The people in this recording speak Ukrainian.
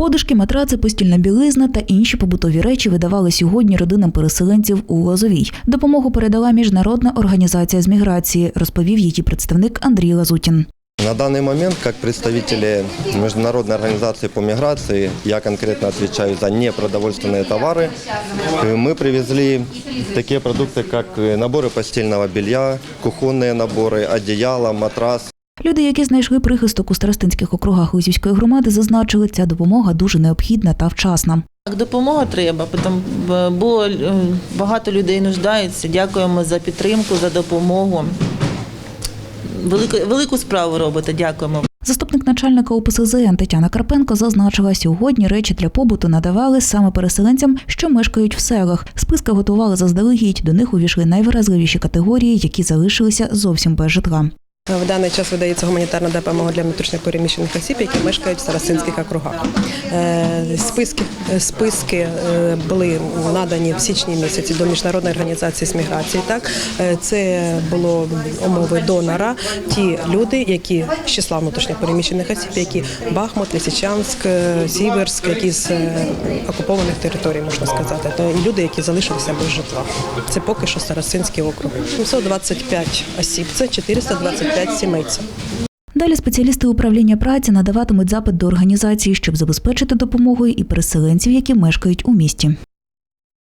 Подушки, матраци, постільна білизна та інші побутові речі видавали сьогодні родинам переселенців у Лозовій. Допомогу передала міжнародна організація з міграції, розповів її представник Андрій Лазутін. На данный момент, как представители Международной организации по миграции, я конкретно отвечаю за непродовольственные товары. Э, Мы привезли такие продукты, как э, наборы постельного белья, кухонные наборы, одеяло, матрас, Люди, які знайшли прихисток у старостинських округах Лузівської громади, зазначили, ця допомога дуже необхідна та вчасна. Так, допомога треба, потім, е, бо е, багато людей нуждаються. Дякуємо за підтримку, за допомогу. Велику, велику справу робите, дякуємо. Заступник начальника УПСЗН Тетяна Карпенко зазначила, сьогодні речі для побуту надавали саме переселенцям, що мешкають в селах. Списки готували заздалегідь. До них увійшли найвразливіші категорії, які залишилися зовсім без житла. В даний час видається гуманітарна допомога для внутрішньопереміщених осіб, які мешкають в старостинських округах. Е, Списки, списки е, були надані в січні місяці до міжнародної організації з міграції. Так Е, це було умови донора. Ті люди, які з числа внутрішньопереміщених осіб, які Бахмут, Лисичанськ, е, Сіверськ, які з е, окупованих територій, можна сказати, то люди, які залишилися без житла. Це поки що старостинський округ. 725 осіб. Це 425 сімейців. Далі спеціалісти управління праці надаватимуть запит до організації, щоб забезпечити допомогою і переселенців, які мешкають у місті.